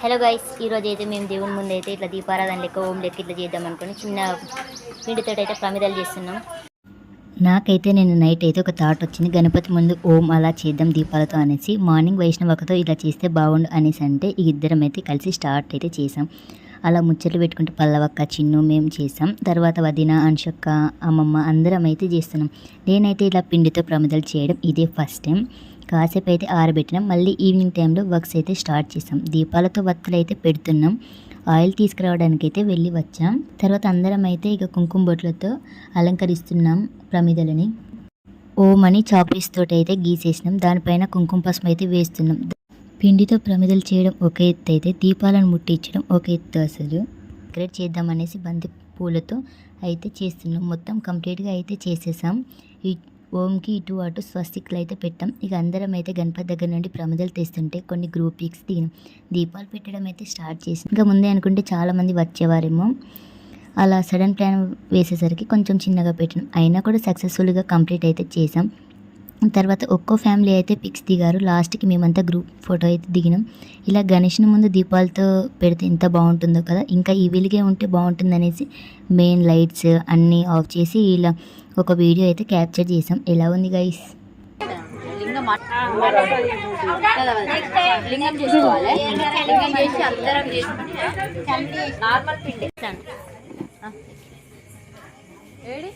Hello guys ఈరోజు అయితే మేము దేవుని ముందు అయితే ఇట్లా దీపారాధన లెక్క ఓం లెక్క ఇట్లా చేద్దాం అనుకుని చిన్న పిండితో అయితే ప్రమిదలు చేస్తున్నాం. నాకైతే నేను నైట్ అయితే ఒక థాట్ వచ్చింది గణపతి ముందు ఓం అలా చేద్దాం దీపాలతో అనేసి. మార్నింగ్ వైష్ణవకతో ఇలా చేస్తే బాగుండు అనేసి అంటే ఈ ఇద్దరం అయితే కలిసి స్టార్ట్ అయితే చేసాం. అలా ముచ్చట్లు పెట్టుకుంటే పల్లవక్క చిన్ను మేము చేసాం. తర్వాత వదిన అంశక్క అమ్మమ్మ అందరం అయితే చేస్తున్నాం. నేనైతే ఇలా పిండితో ప్రమిదలు చేయడం ఇదే ఫస్ట్ టైం. కాసేపు అయితే ఆరబెట్టినాం. మళ్ళీ ఈవినింగ్ టైంలో వర్క్స్ అయితే స్టార్ట్ చేసాం. దీపాలతో వత్తులు అయితే పెడుతున్నాం. ఆయిల్ తీసుకురావడానికి అయితే వెళ్ళి వచ్చాం. తర్వాత అందరం అయితే ఇక కుంకుమ బొట్లతో అలంకరిస్తున్నాం ప్రమిదలని. ఓమని చాపీస్ తోటి అయితే గీసేసినాం. దానిపైన కుంకుమ పసుపు అయితే వేస్తున్నాం. పిండితో ప్రమిదలు చేయడం ఒక ఎత్తు అయితే దీపాలను ముట్టించడం ఒక ఎత్తు అసలు. డెకరేట్ చేద్దామనేసి బంతి పూలతో అయితే చేస్తున్నాం. మొత్తం కంప్లీట్గా అయితే చేసేసాం. ఈ ఓంకి ఇటు అటు స్వస్తిక్లు అయితే పెట్టాం. ఇక అందరం అయితే గణపతి దగ్గర నుండి ప్రమదలు తెస్తుంటే కొన్ని గ్రూప్ పిక్స్ దిగినాం దీపాలు పెట్టడం అయితే స్టార్ట్ చేసాం ఇంకా ముందే అనుకుంటే చాలామంది వచ్చేవారేమో. అలా సడన్ ప్లాన్ వేసేసరికి కొంచెం చిన్నగా పెట్టినాం. అయినా కూడా సక్సెస్ఫుల్గా కంప్లీట్ అయితే చేసాం. తర్వాత ఒక్కో ఫ్యామిలీ అయితే పిక్స్ దిగారు లాస్ట్కి మేమంతా గ్రూప్ ఫోటో అయితే దిగినాం. ఇలా గణేష్ని ముందు దీపాలతో పెడితే ఎంత బాగుంటుందో కదా! ఇంకా ఈ వెలిగే ఉంటే బాగుంటుంది అనేసి మెయిన్ లైట్స్ అన్నీ ఆఫ్ చేసి ఇలా ఒక వీడియో అయితే క్యాప్చర్ చేసాం. ఎలా ఉంది గైస్? లింగం లింగం చేసుకోవాలి. లింగం చేసి అందరం చేసుకుంటే నార్మల్ పిండి. ఏడి?